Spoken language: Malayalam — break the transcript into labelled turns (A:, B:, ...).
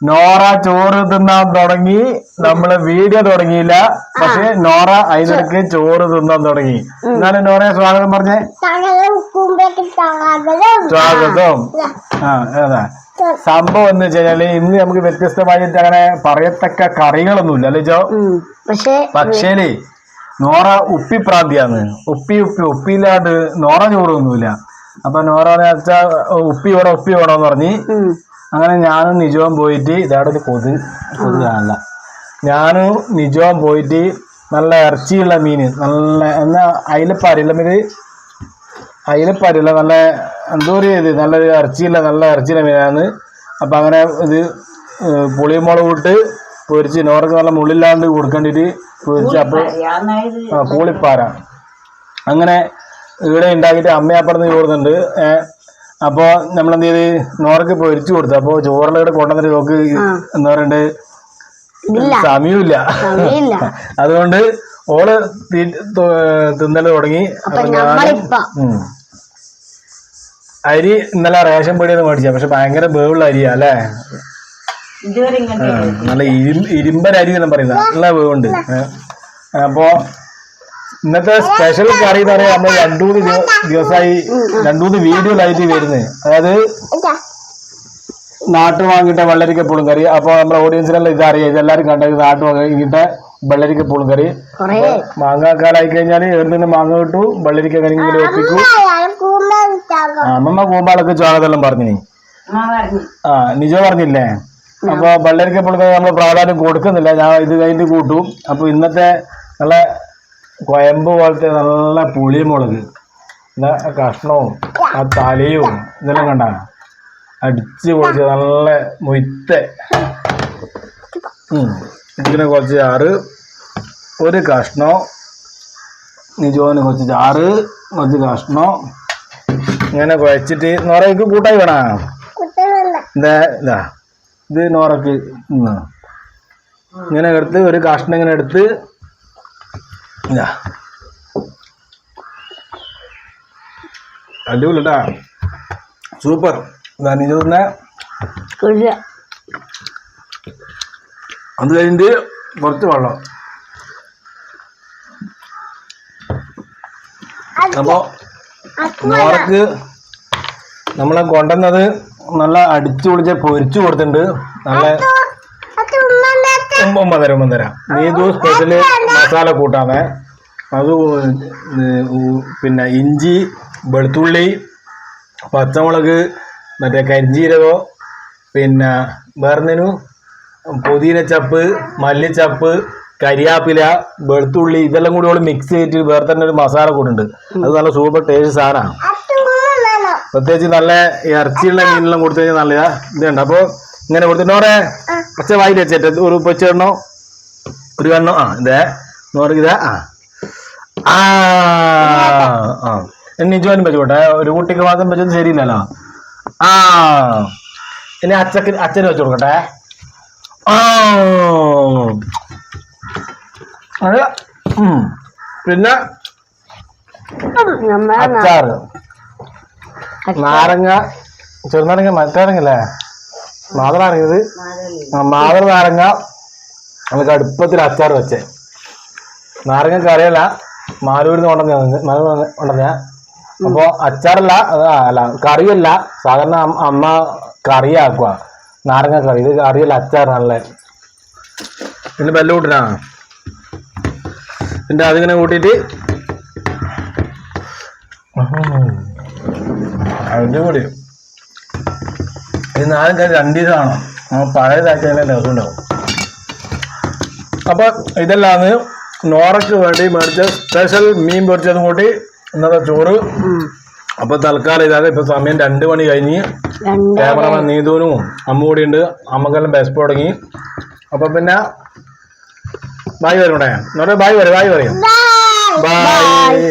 A: നോറ ചോറ് തിന്നാൻ തുടങ്ങി. നമ്മൾ വീഡിയോ തുടങ്ങിയില്ല. പക്ഷെ നോറ അതിനിടയ്ക്ക് ചോറ് തിന്നാൻ തുടങ്ങി. എന്നാലും നോറയെ സ്വാഗതം പറഞ്ഞേ. സ്വാഗതം. ആ ഏതാ സംഭവം എന്ന് വെച്ച് കഴിഞ്ഞാൽ ഇന്ന് നമുക്ക് വ്യത്യസ്തമായിട്ട് അങ്ങനെ പറയത്തക്ക കറികളൊന്നുമില്ല അല്ലേ ജോ?
B: പക്ഷേ
A: പക്ഷേലേ നോറ ഉപ്പിപ്രാന്തിയാന്ന് ഉപ്പി ഉപ്പി ഉപ്പിയില്ലാണ്ട് നോറ ചോറൊന്നുമില്ല അപ്പൊ നോറ ഉപ്പി വേണം ഉപ്പി വേണമെന്ന് പറഞ്ഞ്. അങ്ങനെ ഞാനും നിജവും പോയിട്ട് ഇതവിടെ ഒരു കൊതു കൊതു കാണില്ല ഞാനും നിജവും പോയിട്ട് നല്ല ഇറച്ചിയുള്ള മീൻ നല്ല എന്നാ അയിലപ്പാരില്ല മീൻ? അയിലപ്പാരില്ല നല്ല എന്തോ ഒരു ഇത് നല്ലൊരു ഇറച്ചിയുള്ള നല്ല ഇറച്ചിയുള്ള മീനാണ്. അപ്പം അങ്ങനെ ഇത് പുളി പുളിമുളക് ഇട്ട് പൊരിച്ച് നോർക്ക് നല്ല മുള്ളില്ലാണ്ട് കൊടുക്കേണ്ടിട്ട് പൊരിച്ച് അപ്പോൾ പൂളിപ്പാര. അങ്ങനെ ഇവിടെ ഉണ്ടാക്കിയിട്ട് അമ്മ അപ്പുറത്ത് ചോറുന്നുണ്ട് ഏഹ് അപ്പോൾ നമ്മൾ എന്ത് ചെയ്ത് നോർക്ക് പൊരിച്ചു കൊടുത്തു. അപ്പോൾ ചോറിൽ ഇവിടെ കൊണ്ടുവന്നിട്ട് നോക്ക് എന്താ പറയണ്ട്? സമയമില്ല.
B: സമയമില്ല.
A: അതുകൊണ്ട് ഓൾ തിന്നൽ തുടങ്ങി.
B: അപ്പൊ
A: അപ്പൊ അരി ഇന്നലെ റേഷൻ പീടിയെന്ന് മേടിച്ച പക്ഷെ ഭയങ്കര വേവുള്ള അരിയാ അല്ലേ? നല്ല ഇരും ഇരുമ്പൻ അരി എന്ന് പറയുന്നത് നല്ല വേവുണ്ട്. അപ്പോ ഇന്നത്തെ സ്പെഷ്യൽ കറി എന്ന് പറയാൻ നമ്മൾ രണ്ടുമൂന്ന് ദിവ- ദിവസമായി രണ്ടു മൂന്ന് വീഡിയോയിലായിട്ട് വരുന്നത് അതായത് നാട്ടു വാങ്ങിയിട്ട വെള്ളരിക്ക പുളുങ്കറി. അപ്പോൾ നമ്മുടെ ഓഡിയൻസിനെല്ലാം ഇത് അറിയാം ഇതെല്ലാവരും കണ്ടത് നാട്ടു വാങ്ങിയിട്ട വെള്ളരിക്ക പുളുങ്കറി.
B: കൊറേ.
A: മാങ്ങാക്കാലായി കഴിഞ്ഞാൽ എവിടുന്ന് മാങ്ങ കിട്ടു വെള്ളരിക്ക കരിങ്കിലും വെപ്പിക്കൂ അമ്മമ്മ കൂമ്പാളൊക്കെ ചോളതെല്ലാം പറഞ്ഞു നീ
C: ആ നിജോ
A: ആ നിജ പറഞ്ഞില്ലേ? അപ്പൊ വെള്ളരിക്ക പുളുങ്കറി നമ്മൾ പ്രാധാന്യം കൊടുക്കുന്നില്ല. ഞാൻ ഇത് കഴിഞ്ഞ് കൂട്ടും. അപ്പൊ ഇന്നത്തെ നല്ല കൊയമ്പ് പോലത്തെ നല്ല പുളിമുളക് മുളക് എന്താ കഷ്ണവും ആ തലയും ഇതെല്ലാം കണ്ട? അടിച്ച് പൊളിച്ച് നല്ല മൊയ്ത്ത ഇതിനെ കുറച്ച് ചാറ് ഒരു കഷ്ണം നിജോന് കുറച്ച് ചാറ് കുറച്ച് കഷ്ണം. ഇങ്ങനെ കുഴച്ചിട്ട് നോറയ്ക്ക് കൂട്ടായി വേണ? ഇതാ ഇതാ. നോറക്ക് ഇങ്ങനെ എടുത്ത് ഒരു കഷ്ണം ഇങ്ങനെ എടുത്ത് ഇതാ. അടിപൊളിട്ടാ. സൂപ്പർ. ഇതാ നീ ചോദിക്കുന്ന അത് കഴിഞ്ഞിട്ട് കുറച്ച് വെള്ളം. അപ്പോൾ നോറക്ക് നമ്മളെ കൊണ്ടുവന്നത് നല്ല അടിച്ചു പൊളിച്ച് പൊരിച്ചു കൊടുത്തിട്ടുണ്ട്. നല്ല ഒമ്പത് തരാം നീതു സ്പെഷ്യൽ മസാല കൂട്ടാമേ. അത് പിന്നെ ഇഞ്ചി വെളുത്തുള്ളി പച്ചമുളക് മറ്റേ കരിഞ്ജീരകം പിന്നെ വേറെന്തിനു? പുതിനച്ചപ്പ് മല്ലിച്ചപ്പ് കരിയാപ്പില വെളുത്തുള്ളി ഇതെല്ലാം കൂടി ഓൾ മിക്സ് ചെയ്തിട്ട് വേറെ തന്നെ ഒരു മസാല കൂടുണ്ട് അത് നല്ല സൂപ്പർ ടേസ്റ്റ് സാധനമാണ് പ്രത്യേകിച്ച് നല്ല ഇറച്ചിയുള്ള മീനെല്ലാം കൊടുത്തു കഴിഞ്ഞാൽ നല്ലതാണ് ഇതുണ്ട്. അപ്പോൾ ഇങ്ങനെ കൊടുത്തിട്ടോറെ പച്ച വായിൽ വെച്ചിട്ട് ഒരു പൊച്ചെണ്ണോ ഒരു കണ്ണോ ആ ഇതേ. നോർക്ക് ഇതാ. ആ. ആ. ആ. ഇനി വെച്ചോട്ടെ. ഒരു കുട്ടിക്ക് മാത്രം വെച്ചത് ശരിയില്ലല്ലോ. ആ. ഇനി അച്ഛക്ക് അച്ഛന് വെച്ചു കൊടുക്കട്ടെ. ആ. പിന്നെ അച്ചാറ്. നാരങ്ങ. ചെറുനാരങ്ങ മറ്റാരങ്ങല്ലേ? മാതളാരങ്ങത് മാതള നാരങ്ങ നമുക്ക് അടുപ്പത്തിൽ അച്ചാർ വെച്ചേ. നാരങ്ങ കറിയല്ല മാലൂരിന്ന് കൊണ്ടുവന്ന കൊണ്ടുവന്ന അപ്പോ അച്ചാറല്ല അല്ല കറിയല്ല. സാധാരണ അമ്മ- കറിയാക്കുക നാരങ്ങ കറി. ഇത് കറിയല്ല അച്ചാറാണല്ലേ പിന്നെ ബെല്ല് കൂട്ടിനാ? പിന്നെ അതിങ്ങനെ കൂട്ടിയിട്ട് അതിന്റെ ഇത് നാലും കാര്യം രണ്ട് ദിവസമാണോ പഴയതാക്കി തന്നെ രസം ഉണ്ടാവും. അപ്പൊ ഇതെല്ലാന്ന് നോറയ്ക്ക് വേണ്ടി മേടിച്ച സ്പെഷ്യൽ മീൻ പൊരിച്ചതും കൂട്ടി ഇന്നത്തെ ചോറ്. അപ്പൊ തൽക്കാലം ഇതാകെ ഇപ്പൊ സമയം രണ്ട് മണി കഴിഞ്ഞ് ക്യാമറമാൻ നീതുവിനും അമ്മ കൂടി ഉണ്ട്. അമ്മക്കെല്ലാം ബെസ്റ്റ് തുടങ്ങി. അപ്പൊ പിന്നെ ബായ് വരും ഇവിടെ ബായ് വരും ബായ് പറയും. ബായ്